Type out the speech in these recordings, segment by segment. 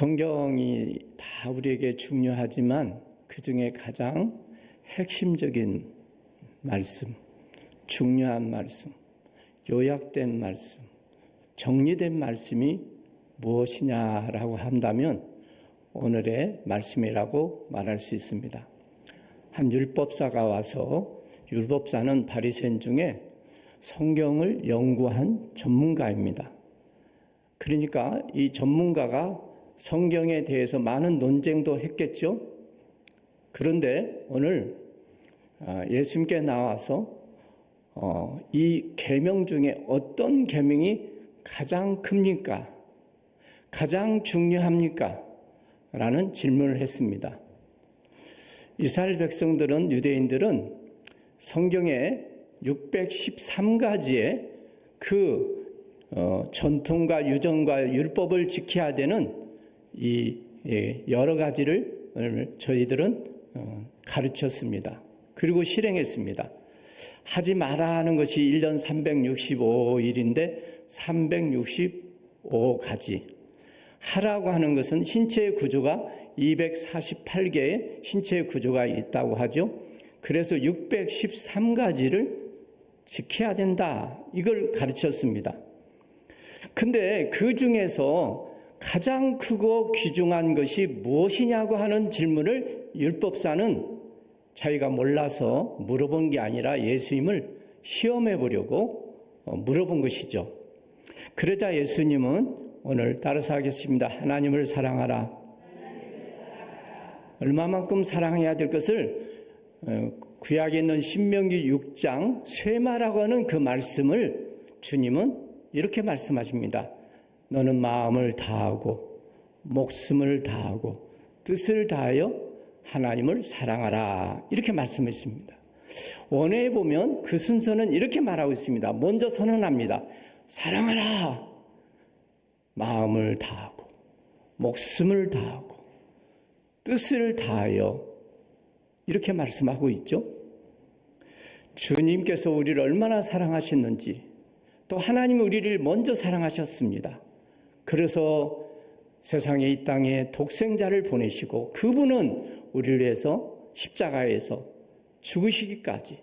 성경이 다 우리에게 중요하지만 그 중에 가장 핵심적인 말씀, 중요한 말씀, 요약된 말씀, 정리된 말씀이 무엇이냐라고 한다면 오늘의 말씀이라고 말할 수 있습니다. 한 율법사가 와서 율법사는 바리새인 중에 성경을 연구한 전문가입니다. 그러니까 이 전문가가 성경에 대해서 많은 논쟁도 했겠죠. 그런데 오늘 아, 예수님께 나와서 어, 이 계명 중에 어떤 계명이 가장 큽니까? 가장 중요합니까? 라는 질문을 했습니다. 이스라엘 백성들은 유대인들은 성경에 613가지의 그 어, 전통과 유전과 율법을 지켜야 되는 이 예, 여러 가지를 저희들은 어, 가르쳤습니다. 그리고 실행했습니다. 하지 마라 하는 것이 1년 365일인데 365가지. 하라고 하는 것은 신체의 구조가 248개의 신체의 구조가 있다고 하죠. 그래서 613가지를 지켜야 된다. 이걸 가르쳤습니다. 근데 그 중에서 가장 크고 귀중한 것이 무엇이냐고 하는 질문을 율법사는 자기가 몰라서 물어본 게 아니라 예수님을 시험해 보려고 어, 물어본 것이죠. 그러자 예수님은 오늘 따라서 하겠습니다. 하나님을 사랑하라. 얼마만큼 사랑해야 될 것을 어, 구약에 있는 신명기 6장 쇠마라고 하는 그 말씀을 주님은 이렇게 말씀하십니다. 너는 마음을 다하고 목숨을 다하고 뜻을 다하여 하나님을 사랑하라. 이렇게 말씀했습니다. 원어에 보면 그 순서는 이렇게 말하고 있습니다. 먼저 선언합니다. 사랑하라. 마음을 다하고 목숨을 다하고 뜻을 다하여 이렇게 말씀하고 있죠. 주님께서 우리를 얼마나 사랑하셨는지 또 하나님 우리를 먼저 사랑하셨습니다. 그래서 세상에 이 땅에 독생자를 보내시고 그분은 우리를 위해서 십자가에서 죽으시기까지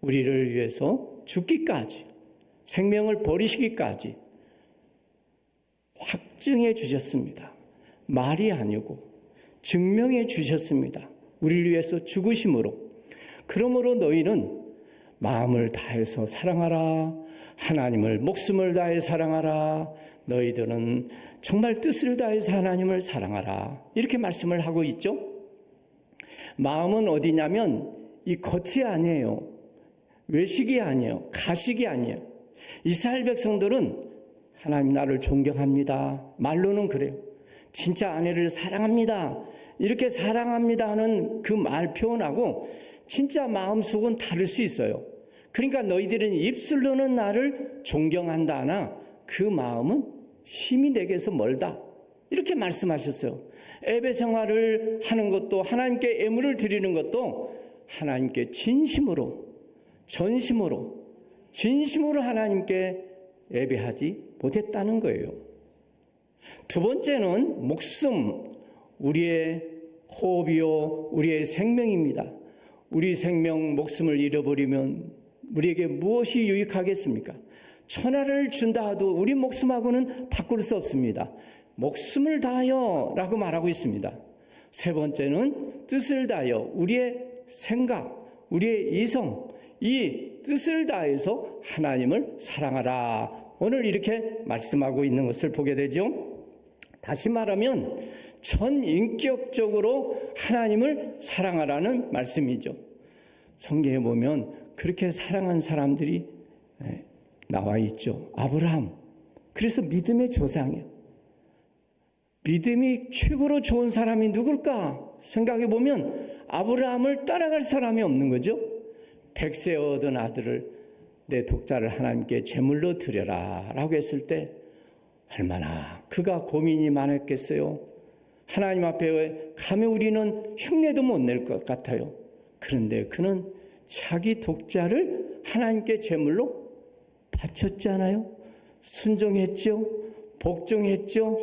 우리를 위해서 죽기까지 생명을 버리시기까지 확증해 주셨습니다. 말이 아니고 증명해 주셨습니다. 우리를 위해서 죽으심으로. 그러므로 너희는 마음을 다해서 사랑하라. 하나님을 목숨을 다해 사랑하라. 너희들은 정말 뜻을 다해서 하나님을 사랑하라. 이렇게 말씀을 하고 있죠. 마음은 어디냐면 이 겉이 아니에요. 외식이 아니에요. 가식이 아니에요. 이스라엘 백성들은 하나님 나를 존경합니다. 말로는 그래요. 진짜 아내를 사랑합니다. 이렇게 사랑합니다 하는 그 말 표현하고 진짜 마음속은 다를 수 있어요. 그러니까 너희들은 입술로는 나를 존경한다 하나 그 마음은 심히 내게서 멀다. 이렇게 말씀하셨어요. 예배 생활을 하는 것도 하나님께 애물을 드리는 것도 하나님께 진심으로 전심으로 진심으로 하나님께 예배하지 못했다는 거예요. 두 번째는 목숨, 우리의 호흡이요, 우리의 생명입니다. 우리 생명, 목숨을 잃어버리면 우리에게 무엇이 유익하겠습니까? 천하를 준다 하도 우리 목숨하고는 바꿀 수 없습니다. 목숨을 다하여 라고 말하고 있습니다. 세 번째는 뜻을 다하여 우리의 생각, 우리의 이성, 이 뜻을 다해서 하나님을 사랑하라. 오늘 이렇게 말씀하고 있는 것을 보게 되죠. 다시 말하면 전인격적으로 하나님을 사랑하라는 말씀이죠. 성경에 보면 그렇게 사랑한 사람들이 예, 나와 있죠. 아브라함. 그래서 믿음의 조상이에요. 믿음이 최고로 좋은 사람이 누굴까 생각해 보면 아브라함을 따라갈 사람이 없는 거죠. 백세 얻은 아들을 내 독자를 하나님께 제물로 드려라 라고 했을 때 얼마나 그가 고민이 많았겠어요. 하나님 앞에 가면 우리는 흉내도 못 낼 것 같아요. 그런데 그는 자기 독자를 하나님께 제물로 바쳤잖아요. 순종했죠. 복종했죠.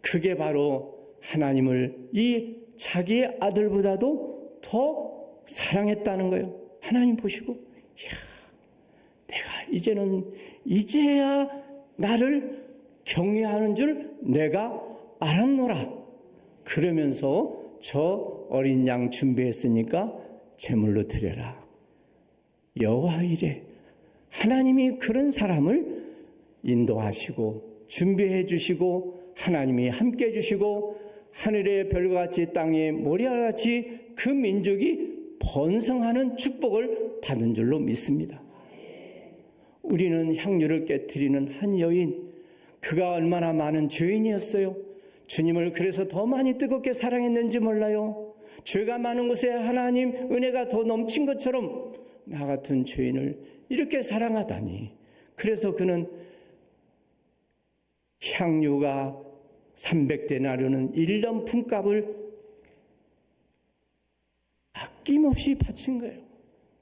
그게 바로 하나님을 이 자기의 아들보다도 더 사랑했다는 거예요. 하나님 보시고, 이야, 내가 이제는 이제야 나를 경외하는 줄 내가 알았노라. 그러면서 저 어린 양 준비했으니까 제물로 드려라. 여호와 이래 하나님이 그런 사람을 인도하시고 준비해 주시고 하나님이 함께 해 주시고 하늘의 별과 같이 땅의 모래와 같이 그 민족이 번성하는 축복을 받은 줄로 믿습니다. 우리는 향유를 깨뜨리는 한 여인, 그가 얼마나 많은 죄인이었어요. 주님을 그래서 더 많이 뜨겁게 사랑했는지 몰라요. 죄가 많은 곳에 하나님 은혜가 더 넘친 것처럼 나 같은 죄인을 이렇게 사랑하다니. 그래서 그는 향유가 300데나리오는 1년 품값을 아낌없이 바친 거예요.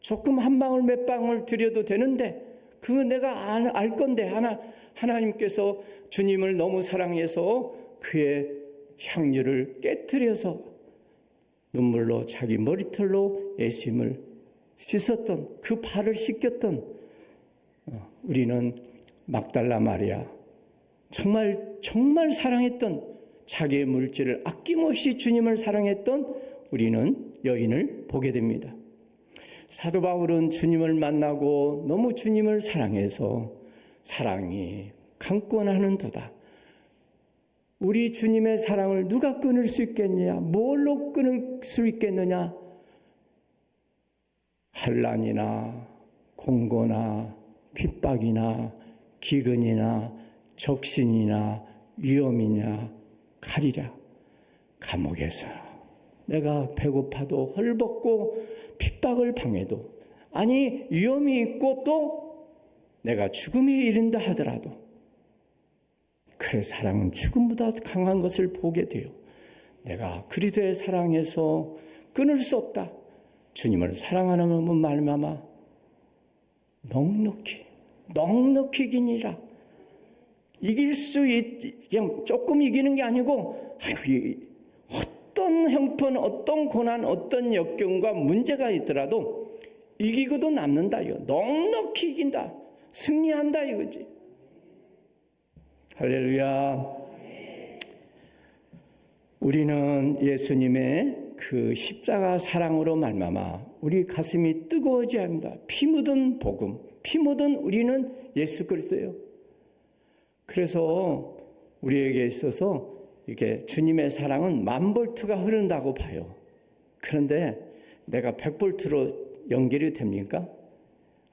조금 한 방울 몇 방울 드려도 되는데 그 내가 알, 알 건데 하나 하나님께서 주님을 너무 사랑해서 그의 향유를 깨뜨려서 눈물로 자기 머리털로 예수님을 씻었던 그 발을 씻겼던 어, 우리는 막달라 마리아 정말 정말 사랑했던 자기의 물질을 아낌없이 주님을 사랑했던 우리는 여인을 보게 됩니다. 사도 바울은 주님을 만나고 너무 주님을 사랑해서 사랑이 강권하는 도다. 우리 주님의 사랑을 누가 끊을 수 있겠느냐? 뭘로 끊을 수 있겠느냐? 환란이나 공고나 핍박이나 기근이나 적신이나 위험이냐 칼이랴 감옥에서 내가 배고파도 헐벗고 핍박을 당해도 아니 위험이 있고 또 내가 죽음에 이른다 하더라도 그의 사랑은 죽음보다 강한 것을 보게 돼요. 내가 그리스도의 사랑에서 끊을 수 없다. 주님을 사랑하는 분 말마마 넉넉히 넉넉히 기니라. 이길 수 있, 그냥 조금 이기는 게 아니고 아이고, 어떤 형편, 어떤 고난, 어떤 역경과 문제가 있더라도 이기고도 남는다 이거. 넉넉히 이긴다. 승리한다 이거지. 할렐루야. 우리는 예수님의 그 십자가 사랑으로 말미암아 우리 가슴이 뜨거워져야 합니다. 피 묻은 복음, 피 묻은 우리는 예수 그리스도예요. 그래서 우리에게 있어서 이게 주님의 사랑은 만 볼트가 흐른다고 봐요. 그런데 내가 백 볼트로 연결이 됩니까?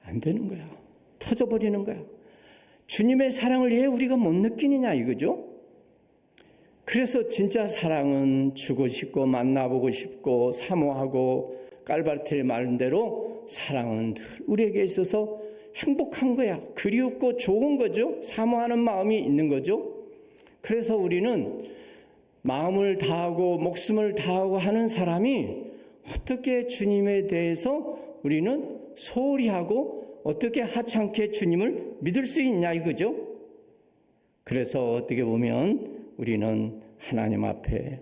안 되는 거야. 터져버리는 거야. 주님의 사랑을 왜 우리가 못 느끼느냐 이거죠? 그래서 진짜 사랑은 주고 싶고 만나보고 싶고 사모하고 깔바르트의 말대로 사랑은 늘 우리에게 있어서 행복한 거야. 그리웠고 좋은 거죠. 사모하는 마음이 있는 거죠. 그래서 우리는 마음을 다하고 목숨을 다하고 하는 사람이 어떻게 주님에 대해서 우리는 소홀히 하고 어떻게 하찮게 주님을 믿을 수 있냐 이거죠. 그래서 어떻게 보면 우리는 하나님 앞에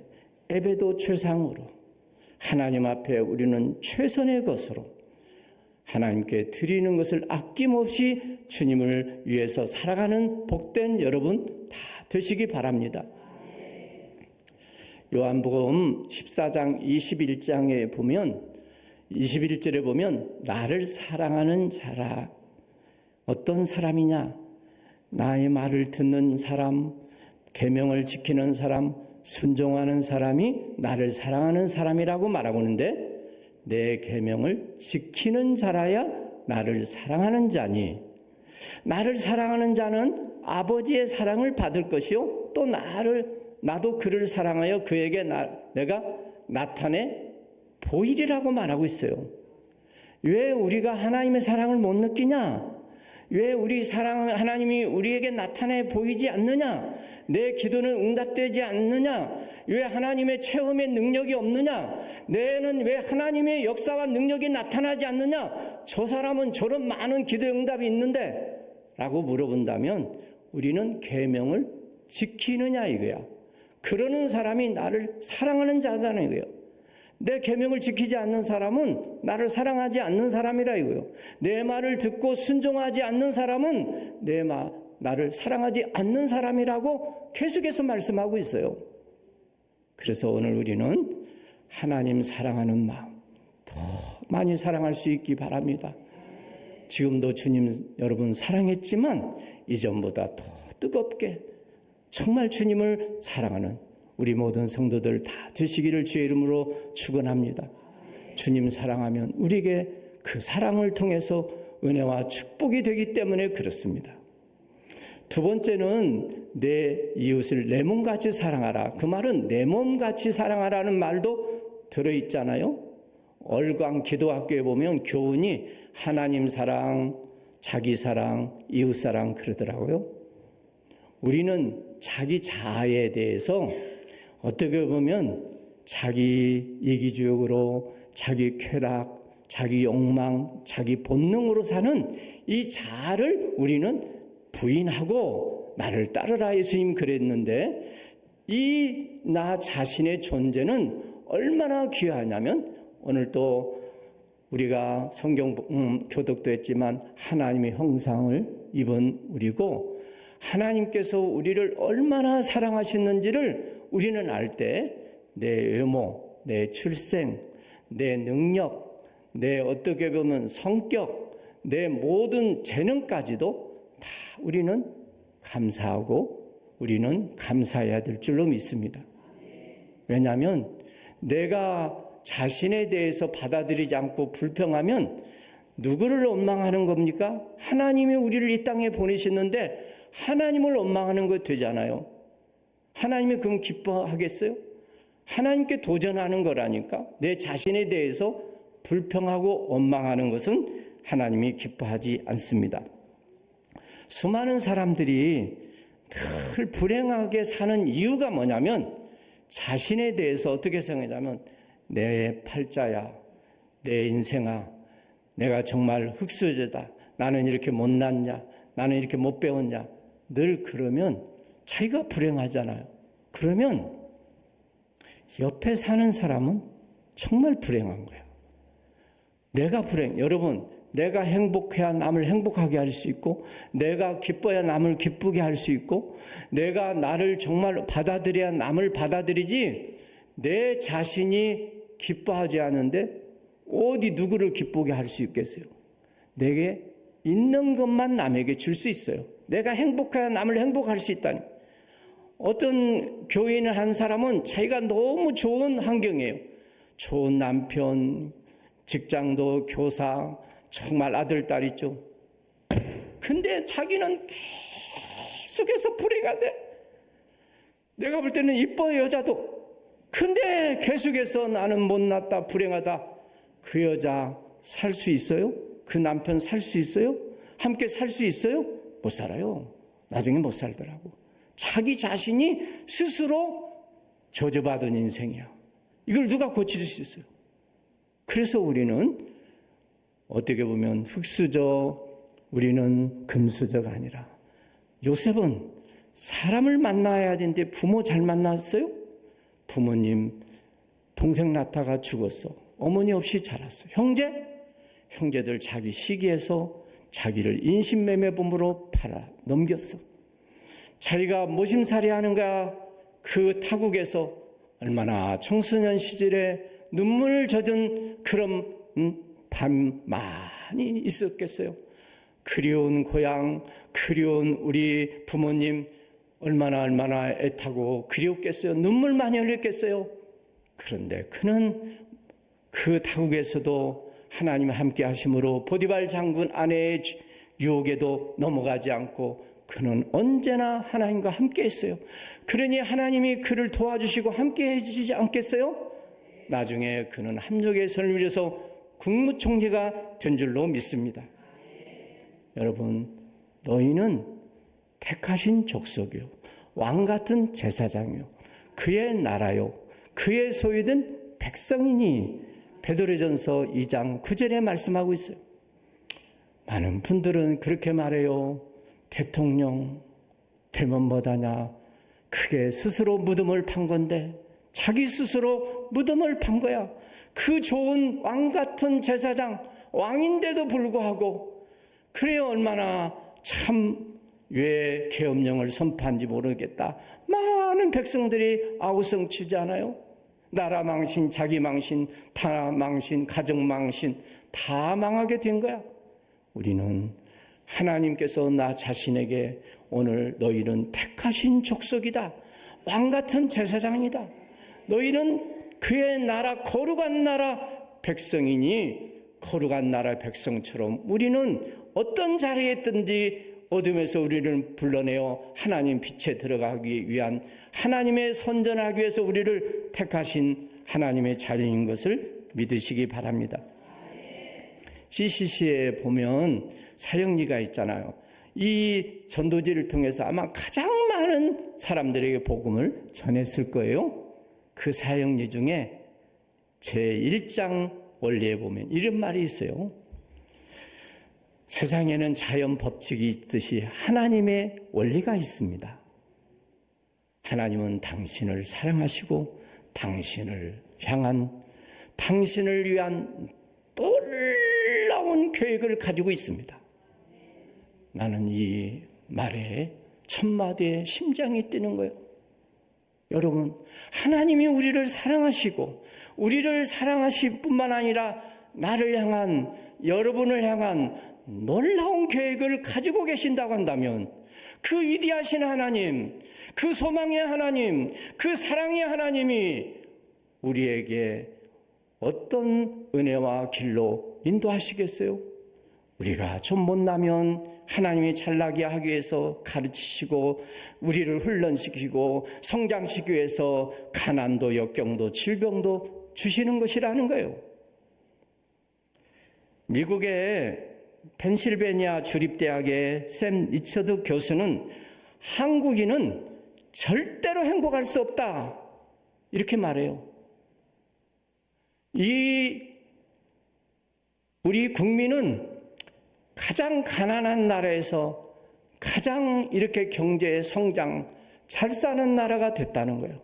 예배도 최상으로 하나님 앞에 우리는 최선의 것으로 하나님께 드리는 것을 아낌없이 주님을 위해서 살아가는 복된 여러분 다 되시기 바랍니다. 요한복음 14장 21장에 보면 21절에 보면 나를 사랑하는 자라 어떤 사람이냐 나의 말을 듣는 사람 계명을 지키는 사람 순종하는 사람이 나를 사랑하는 사람이라고 말하고 있는데 내 계명을 지키는 자라야 나를 사랑하는 자니 나를 사랑하는 자는 아버지의 사랑을 받을 것이요 또 나를 나도 그를 사랑하여 그에게 나, 내가 나타내 보이리라고 말하고 있어요. 왜 우리가 하나님의 사랑을 못 느끼냐? 왜 우리 사랑 하나님이 우리에게 나타내 보이지 않느냐? 내 기도는 응답되지 않느냐? 왜 하나님의 체험의 능력이 없느냐? 내는 왜 하나님의 역사와 능력이 나타나지 않느냐? 저 사람은 저런 많은 기도 응답이 있는데 라고 물어본다면 우리는 계명을 지키느냐 이거야. 그러는 사람이 나를 사랑하는 자다는 거예요. 내 계명을 지키지 않는 사람은 나를 사랑하지 않는 사람이라 이거요. 내 말을 듣고 순종하지 않는 사람은 내 말, 나를 사랑하지 않는 사람이라고 계속해서 말씀하고 있어요. 그래서 오늘 우리는 하나님 사랑하는 마음 더 많이 사랑할 수 있기 바랍니다. 지금도 주님 여러분 사랑했지만 이전보다 더 뜨겁게 정말 주님을 사랑하는 우리 모든 성도들 다 되시기를 주의 이름으로 축원합니다. 주님 사랑하면 우리에게 그 사랑을 통해서 은혜와 축복이 되기 때문에 그렇습니다. 두 번째는 내 이웃을 내 몸같이 사랑하라. 그 말은 내 몸같이 사랑하라는 말도 들어있잖아요. 얼광 기도학교에 보면 교훈이 하나님 사랑, 자기 사랑, 이웃 사랑 그러더라고요. 우리는 자기 자아에 대해서 어떻게 보면 자기 이기주의로 자기 쾌락, 자기 욕망, 자기 본능으로 사는 이 자아를 우리는 부인하고 나를 따르라 예수님 그랬는데 이 나 자신의 존재는 얼마나 귀하냐면 오늘 또 우리가 성경 음, 교독도 했지만 하나님의 형상을 입은 우리고 하나님께서 우리를 얼마나 사랑하셨는지를 우리는 알 때 내 외모, 내 출생, 내 능력, 내 어떻게 보면 성격, 내 모든 재능까지도 다 우리는 감사하고 우리는 감사해야 될 줄로 믿습니다. 왜냐하면 내가 자신에 대해서 받아들이지 않고 불평하면 누구를 원망하는 겁니까? 하나님이 우리를 이 땅에 보내셨는데 하나님을 원망하는 것 되잖아요. 하나님이 그럼 기뻐하겠어요? 하나님께 도전하는 거라니까. 내 자신에 대해서 불평하고 원망하는 것은 하나님이 기뻐하지 않습니다. 수많은 사람들이 늘 불행하게 사는 이유가 뭐냐면 자신에 대해서 어떻게 생각하냐면 내 팔자야, 내 인생아, 내가 정말 흙수저다. 나는 이렇게 못났냐? 나는 이렇게 못 배웠냐? 늘 그러면 자기가 불행하잖아요. 그러면 옆에 사는 사람은 정말 불행한 거야. 내가 불행. 여러분, 내가 행복해야 남을 행복하게 할 수 있고, 내가 기뻐야 남을 기쁘게 할 수 있고, 내가 나를 정말 받아들여야 남을 받아들이지, 내 자신이 기뻐하지 않은데, 어디 누구를 기쁘게 할 수 있겠어요? 내게 있는 것만 남에게 줄 수 있어요. 내가 행복해야 남을 행복할 수 있다니. 어떤 교인을 한 사람은 자기가 너무 좋은 환경이에요. 좋은 남편, 직장도 교사, 정말 아들, 딸 있죠. 근데 자기는 계속해서 불행가 돼. 내가 볼 때는 이뻐요, 여자도. 근데 계속해서 나는 못났다, 불행하다. 그 여자 살 수 있어요? 그 남편 살 수 있어요? 함께 살 수 있어요? 못 살아요. 나중에 못 살더라고. 자기 자신이 스스로 저주받은 인생이야. 이걸 누가 고칠 수 있어요? 그래서 우리는 어떻게 보면 흙수저, 우리는 금수저가 아니라 요셉은 사람을 만나야 되는데 부모 잘 만났어요? 부모님, 동생 나타가 죽었어. 어머니 없이 자랐어. 형제? 형제들 자기 시기에서 자기를 인신매매범으로 팔아 넘겼어. 자기가 모심살이 하는가 그 타국에서 얼마나 청소년 시절에 눈물을 젖은 그런 음, 밤 많이 있었겠어요. 그리운 고향, 그리운 우리 부모님 얼마나 얼마나 애타고 그리웠겠어요. 눈물 많이 흘렸겠어요. 그런데 그는 그 타국에서도 하나님 함께 하심으로 보디발 장군 아내의 유혹에도 넘어가지 않고 그는 언제나 하나님과 함께 했어요. 그러니 하나님이 그를 도와주시고 함께 해주시지 않겠어요? 나중에 그는 함정의 선을 위해서 국무총리가 된 줄로 믿습니다. 여러분, 너희는 택하신 족속이요. 왕 같은 제사장이요. 그의 나라요. 그의 소유된 백성이니 베드로전서 2장 9절에 말씀하고 있어요. 많은 분들은 그렇게 말해요. 대통령 되면 뭐다냐? 그게 스스로 무덤을 판 건데 자기 스스로 무덤을 판 거야. 그 좋은 왕 같은 제사장 왕인데도 불구하고 그래 얼마나 참 왜 계엄령을 선포한지 모르겠다. 많은 백성들이 아우성 치지 않아요? 나라 망신, 자기 망신, 타 망신, 가정 망신 다 망하게 된 거야. 우리는 하나님께서 나 자신에게 오늘 너희는 택하신 족속이다. 왕 같은 제사장이다. 너희는 그의 나라, 거룩한 나라 백성이니 거룩한 나라 백성처럼 우리는 어떤 자리에 있든지 어둠에서 우리를 불러내어 하나님 빛에 들어가기 위한 하나님의 선전하기 위해서 우리를 택하신 하나님의 자녀인 것을 믿으시기 바랍니다. CCC에 보면 사형리가 있잖아요. 이 전도지를 통해서 아마 가장 많은 사람들에게 복음을 전했을 거예요. 그 사형리 중에 제 1장 원리에 보면 이런 말이 있어요. 세상에는 자연 법칙이 있듯이 하나님의 원리가 있습니다. 하나님은 당신을 사랑하시고 당신을 향한 당신을 위한 놀라운 계획을 가지고 있습니다. 나는 이 말에 첫마디에 심장이 뛰는 거예요. 여러분, 하나님이 우리를 사랑하시고, 우리를 사랑하실 뿐만 아니라 나를 향한, 여러분을 향한 놀라운 계획을 가지고 계신다고 한다면, 그 위대하신 하나님, 그 소망의 하나님, 그 사랑의 하나님이 우리에게 어떤 은혜와 길로 인도하시겠어요? 우리가 좀 못나면 하나님이 잘나게 하기 위해서 가르치시고 우리를 훈련시키고 성장시키기 위해서 가난도 역경도 질병도 주시는 것이라는 거예요. 미국의 펜실베니아 주립대학의 샘 리처드 교수는 한국인은 절대로 행복할 수 없다. 이렇게 말해요. 이 우리 국민은 가장 가난한 나라에서 가장 이렇게 경제 성장 잘 사는 나라가 됐다는 거예요.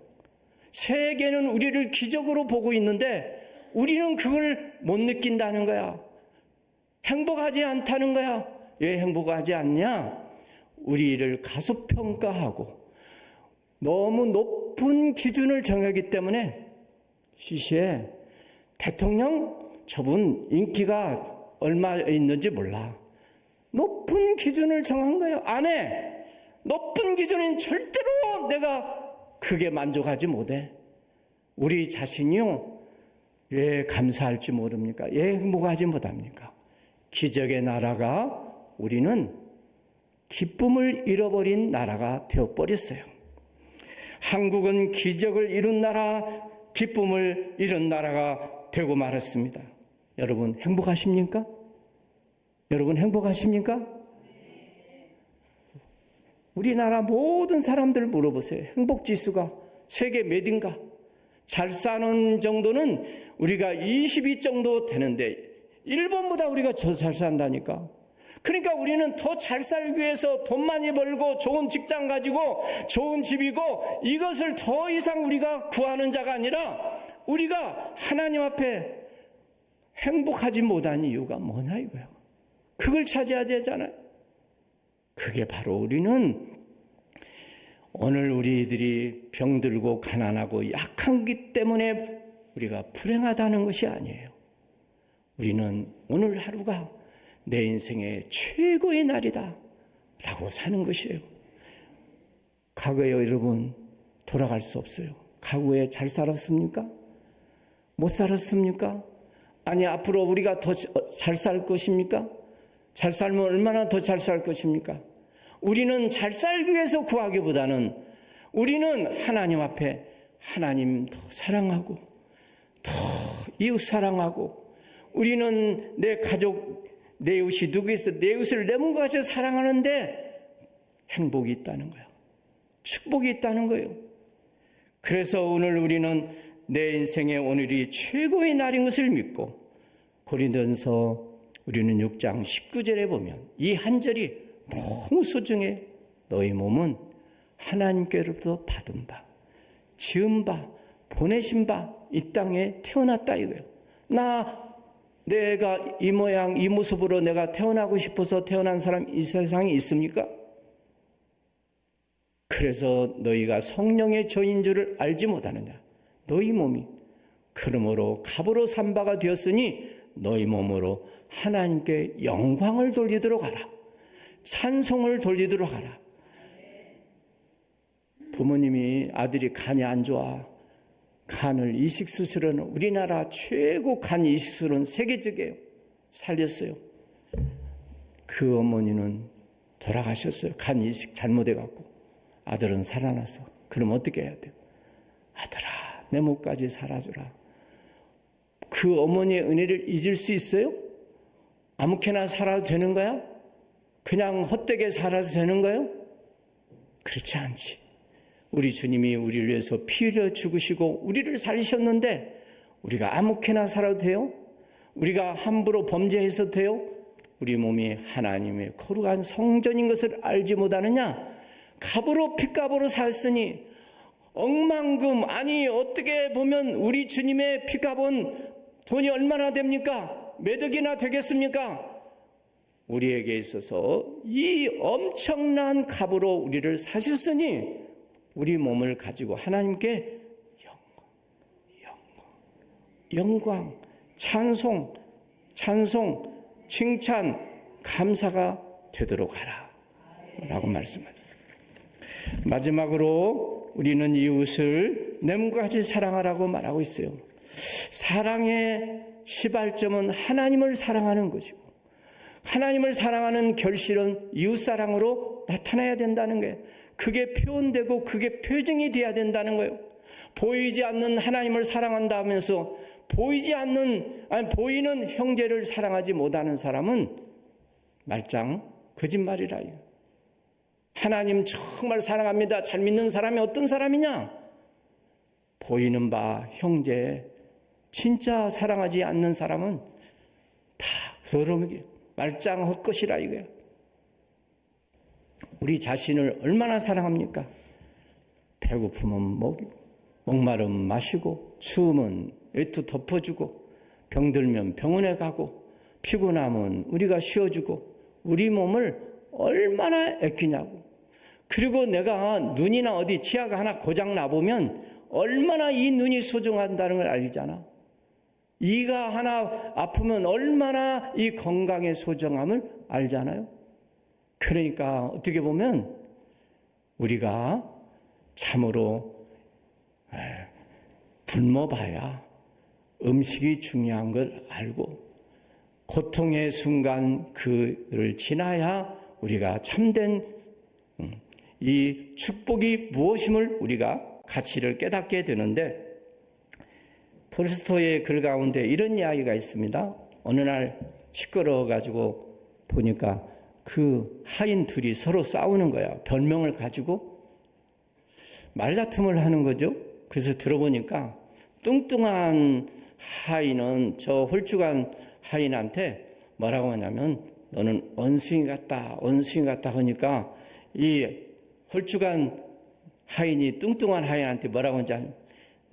세계는 우리를 기적으로 보고 있는데 우리는 그걸 못 느낀다는 거야. 행복하지 않다는 거야. 왜 행복하지 않냐? 우리를 가소평가하고 너무 높은 기준을 정하기 때문에 시시에 대통령 저분 인기가 얼마 있는지 몰라. 높은 기준을 정한 거예요. 안 해. 높은 기준은 절대로 내가 크게 만족하지 못해. 우리 자신이요. 왜 감사할지 모릅니까? 왜 행복하지 못합니까? 기적의 나라가 우리는 기쁨을 잃어버린 나라가 되어버렸어요. 한국은 기적을 이룬 나라, 기쁨을 잃은 나라가 되고 말았습니다. 여러분 행복하십니까? 여러분 행복하십니까? 우리나라 모든 사람들 물어보세요. 행복 지수가 세계 몇인가? 잘 사는 정도는 우리가 22 정도 되는데 일본보다 우리가 더 잘 산다니까. 그러니까 우리는 더 잘 살기 위해서 돈 많이 벌고 좋은 직장 가지고 좋은 집이고 이것을 더 이상 우리가 구하는 자가 아니라 우리가 하나님 앞에 행복하지 못한 이유가 뭐냐 이거야. 그걸 찾아야 되잖아요. 그게 바로 우리는 오늘 우리들이 병들고 가난하고 약한기 때문에 우리가 불행하다는 것이 아니에요. 우리는 오늘 하루가 내 인생의 최고의 날이다. 라고 사는 것이에요. 과거에 여러분 돌아갈 수 없어요. 과거에 잘 살았습니까? 못 살았습니까? 아니, 앞으로 우리가 더 잘 살 것입니까? 잘 살면 얼마나 더 잘 살 것입니까? 우리는 잘 살기 위해서 구하기보다는 우리는 하나님 앞에 하나님 더 사랑하고 더 이웃 사랑하고 우리는 내 가족 내 이웃이 누구 있어 내 이웃을 내 몸과 같이 사랑하는데 행복이 있다는 거야. 축복이 있다는 거예요. 그래서 오늘 우리는 내 인생의 오늘이 최고의 날인 것을 믿고 고린도전서 우리는 6장 19절에 보면 이 한 절이 너무 소중해. 너희 몸은 하나님께로부터 받은 바, 지은 바, 보내신 바 이 땅에 태어났다 이거예요. 나 내가 이 모양 이 모습으로 내가 태어나고 싶어서 태어난 사람 이 세상에 있습니까? 그래서 너희가 성령의 저인 줄을 알지 못하느냐? 너희 몸이 그러므로 갑으로 삼바가 되었으니 너희 몸으로 하나님께 영광을 돌리도록 하라. 찬송을 돌리도록 하라. 부모님이 아들이 간이 안 좋아. 간을 이식 수술은 우리나라 최고 간 이식 수술은 세계적이에요. 살렸어요. 그 어머니는 돌아가셨어요. 간 이식 잘못해 갖고 아들은 살아났어. 그럼 어떻게 해야 돼요? 아들아, 내 목까지 살아주라. 그 어머니의 은혜를 잊을 수 있어요? 아무렇게나 살아도 되는 거야? 그냥 헛되게 살아도 되는 거예요? 그렇지 않지. 우리 주님이 우리를 위해서 피 흘려 죽으시고 우리를 살리셨는데 우리가 아무렇게나 살아도 돼요? 우리가 함부로 범죄해서 돼요? 우리 몸이 하나님의 거룩한 성전인 것을 알지 못하느냐? 갑으로 핏값으로 샀으니 억만금 아니 어떻게 보면 우리 주님의 핏값은 돈이 얼마나 됩니까? 몇 억이나 되겠습니까? 우리에게 있어서 이 엄청난 값으로 우리를 사셨으니 우리 몸을 가지고 하나님께 영광, 영광, 영광, 찬송, 찬송, 칭찬, 감사가 되도록 하라. 라고 말씀합니다. 마지막으로 우리는 이웃을 내 몸과 같이 사랑하라고 말하고 있어요. 사랑의 시발점은 하나님을 사랑하는 것이고, 하나님을 사랑하는 결실은 이웃사랑으로 나타나야 된다는 거예요. 그게 표현되고 그게 표정이 돼야 된다는 거예요. 보이지 않는 하나님을 사랑한다 하면서 보이지 않는, 아니, 보이는 형제를 사랑하지 못하는 사람은 말짱 거짓말이라. 하나님 정말 사랑합니다. 잘 믿는 사람이 어떤 사람이냐? 보이는 바 형제, 진짜 사랑하지 않는 사람은 다 소름이게 말짱 헛것이라 이거야. 우리 자신을 얼마나 사랑합니까? 배고프면 먹이고, 목마르면 마시고, 추우면 외투 덮어주고, 병들면 병원에 가고, 피곤하면 우리가 쉬어주고, 우리 몸을 얼마나 아끼냐고. 그리고 내가 눈이나 어디 치아가 하나 고장 나보면 얼마나 이 눈이 소중한다는 걸 알잖아. 이가 하나 아프면 얼마나 이 건강의 소중함을 알잖아요. 그러니까 어떻게 보면 우리가 참으로 굶어봐야 음식이 중요한 걸 알고 고통의 순간 그를 지나야 우리가 참된 음, 이 축복이 무엇임을 우리가 가치를 깨닫게 되는데 토르스토의 글 가운데 이런 이야기가 있습니다. 어느 날 시끄러워 가지고 보니까 그 하인 둘이 서로 싸우는 거야. 별명을 가지고 말다툼을 하는 거죠. 그래서 들어보니까 뚱뚱한 하인은 저 홀쭉한 하인한테 뭐라고 하냐면 너는 원숭이 같다, 원숭이 같다 하니까 이 홀쭉한 하인이 뚱뚱한 하인한테 뭐라고 아니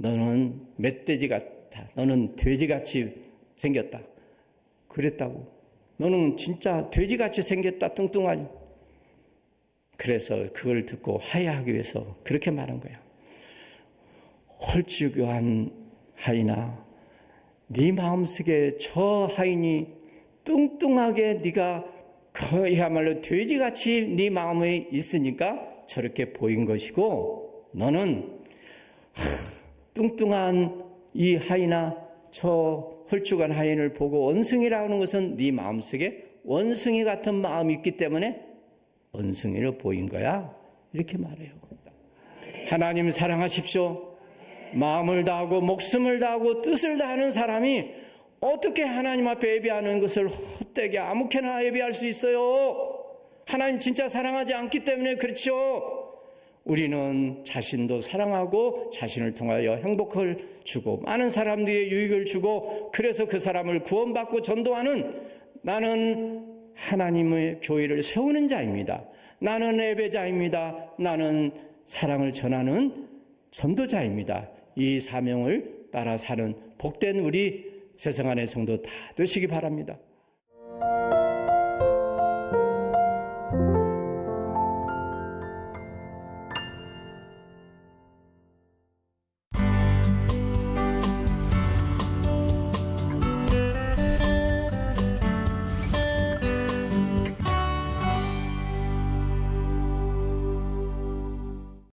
너는 멧돼지 같다. 너는 돼지같이 생겼다. 그랬다고. 너는 진짜 돼지같이 생겼다. 뚱뚱하니. 그래서 그걸 듣고 화해하기 위해서 그렇게 말한 거야. 홀쭉한 하인아, 네 마음속에 저 하인이 뚱뚱하게 네가 그야말로 돼지같이 네 마음에 있으니까 저렇게 보인 것이고 너는 뚱뚱한 이 하이나 저 홀쭉한 하인을 보고 원숭이라고 하는 것은 네 마음속에 원숭이 같은 마음이 있기 때문에 원숭이를 보인 거야. 이렇게 말해요. 하나님 사랑하십시오. 마음을 다하고 목숨을 다하고 뜻을 다하는 사람이 어떻게 하나님 앞에 예배하는 것을 헛되게 아무렇게나 예배할 수 있어요? 하나님 진짜 사랑하지 않기 때문에 그렇죠. 우리는 자신도 사랑하고 자신을 통하여 행복을 주고 많은 사람들에게 유익을 주고 그래서 그 사람을 구원받고 전도하는 나는 하나님의 교회를 세우는 자입니다. 나는 예배자입니다. 나는 사랑을 전하는 전도자입니다. 이 사명을 따라 사는 복된 우리 세상 안의 성도 다 되시기 바랍니다.